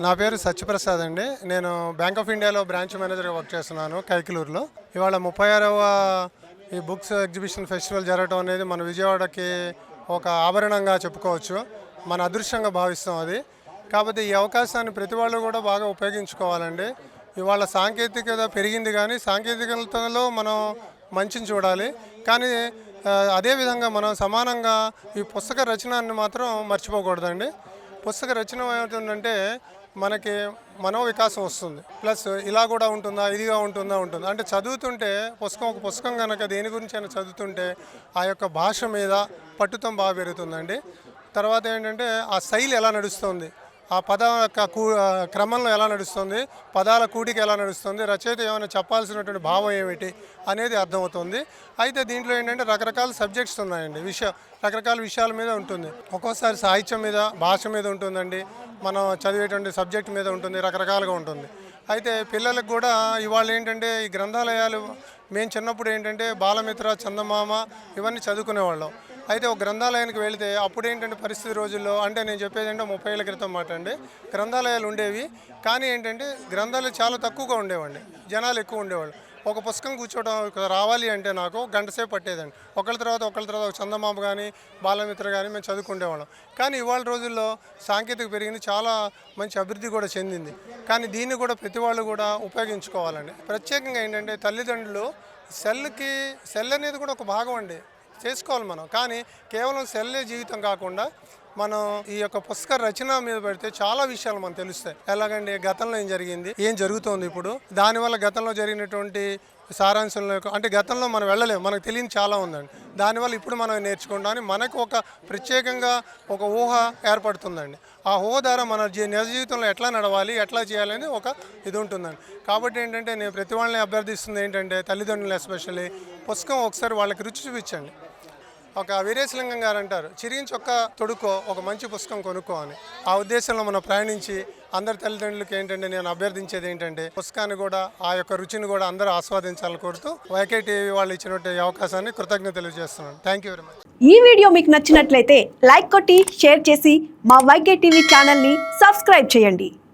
నా పేరు సత్యప్రసాద్ అండి. నేను బ్యాంక్ ఆఫ్ ఇండియాలో బ్రాంచ్ మేనేజర్గా వర్క్ చేస్తున్నాను కైకలూరులో. ఇవాళ ముప్పై ఆరవ ఈ బుక్స్ ఎగ్జిబిషన్ ఫెస్టివల్ జరగడం అనేది మన విజయవాడకి ఒక ఆభరణంగా చెప్పుకోవచ్చు. మన అదృష్టంగా భావిస్తాం అది. కాకపోతే ఈ అవకాశాన్ని ప్రతి వాళ్ళు కూడా బాగా ఉపయోగించుకోవాలండి. ఇవాళ సాంకేతికత పెరిగింది కానీ సాంకేతికతలో మనం మంచిని చూడాలి. కానీ అదేవిధంగా మనం సమానంగా ఈ పుస్తక రచనాన్ని మాత్రం మర్చిపోకూడదండి. పుస్తక రచన ఏమవుతుందంటే మనకి మనో వికాసం వస్తుంది. ప్లస్ ఇలా కూడా ఉంటుందా ఇదిగా ఉంటుందా ఉంటుంది. అంటే చదువుతుంటే పుస్తకం ఒక పుస్తకం కనుక దేని గురించి అయినా చదువుతుంటే ఆ యొక్క భాష మీద పట్టుతం బాగా పెరుగుతుందండి. తర్వాత ఏంటంటే ఆ శైలి ఎలా నడుస్తుంది? ఆ పద యొక్క కూ క్రమంలో ఎలా నడుస్తుంది పదాల కూడిక ఎలా నడుస్తుంది రచయిత ఏమైనా చెప్పాల్సినటువంటి భావం ఏమిటి అనేది అర్థమవుతుంది. అయితే దీంట్లో ఏంటంటే రకరకాల సబ్జెక్ట్స్ ఉన్నాయండి విషయ రకరకాల విషయాల మీద ఉంటుంది. ఒక్కోసారి సాహిత్యం మీద భాష మీద ఉంటుందండి మనం చదివేటువంటి సబ్జెక్ట్ మీద ఉంటుంది రకరకాలుగా ఉంటుంది. అయితే పిల్లలకు కూడా ఇవాళ ఏంటంటే ఈ గ్రంథాలయాలు మేము చిన్నప్పుడు ఏంటంటే బాలమిత్ర చందమామ ఇవన్నీ చదువుకునేవాళ్ళం. అయితే ఒక గ్రంథాలయానికి వెళితే అప్పుడు ఏంటంటే పరిస్థితి రోజుల్లో అంటే నేను చెప్పేది ఏంటో ముప్పై ఏళ్ళ క్రితం మాట అండి. గ్రంథాలయాలు ఉండేవి కానీ ఏంటంటే గ్రంథాలయాలు చాలా తక్కువగా ఉండేవండి. జనాలు ఎక్కువ ఉండేవాళ్ళు. ఒక పుస్తకం కూర్చోవడం రావాలి అంటే నాకు గంటసేపు పట్టేదండి. ఒకళ్ళ తర్వాత ఒకళ్ళ తర్వాత ఒక చందమామ కానీ బాలమిత్ర కానీ మేము చదువుకునేవాళ్ళం కానీ ఇవాళ రోజుల్లో సాంకేతిక పెరిగింది చాలా మంచి అభివృద్ధి కూడా చెందింది. కానీ దీన్ని కూడా ప్రతి వాళ్ళు కూడా ఉపయోగించుకోవాలండి. ప్రత్యేకంగా ఏంటంటే తల్లిదండ్రులు సెల్కి సెల్ అనేది కూడా ఒక భాగం అండి. చేసుకోవాలి మనం. కానీ కేవలం సెల్లే జీవితం కాకుండా మనం ఈ యొక్క పుస్తక రచన మీద పెడితే చాలా విషయాలు మనకు తెలుస్తాయి. ఎలాగండి గతంలో ఏం జరిగింది? ఏం జరుగుతోంది ఇప్పుడు? దానివల్ల గతంలో జరిగినటువంటి సారాంశంలో అంటే గతంలో మనం వెళ్ళలేము మనకు తెలియని చాలా ఉందండి. దానివల్ల ఇప్పుడు మనం నేర్చుకుంటామని మనకు ఒక ప్రత్యేకంగా ఒక ఊహ ఏర్పడుతుందండి. ఆ ఊహ ద్వారా మన జీ నిజ జీవితంలో ఎట్లా నడవాలి ఎట్లా చేయాలని ఒక ఇది ఉంటుందండి. కాబట్టి ఏంటంటే నేను ప్రతి వాళ్ళని అభ్యర్థిస్తుంది ఏంటంటే తల్లిదండ్రులు ఎస్పెషల్లీ పుస్తకం ఒకసారి వాళ్ళకి రుచి చూపించండి. ఒక వీరేశలింగం గారు అంటారు చిరిగిన చొక్క తొడుక్కో ఒక మంచి పుస్తకం కొనుక్కో అని. ఆ ఉద్దేశంలో మనం ప్రయాణించి అందరి తల్లిదండ్రులకి ఏంటంటే నేను అభ్యర్థించేది ఏంటంటే పుస్తకాన్ని కూడా ఆ యొక్క రుచిని కూడా అందరూ ఆస్వాదించాలని కోరుతూ వైకే టీవీ వాళ్ళు ఇచ్చినటువంటి అవకాశాన్ని కృతజ్ఞత తెలియజేస్తున్నాను. థ్యాంక్ యూ వెరీ మచ్ ఈ వీడియో మీకు నచ్చినట్లయితే లైక్ కొట్టి షేర్ చేసి మా వైకే టీవీ ఛానల్ని సబ్స్క్రైబ్ చేయండి.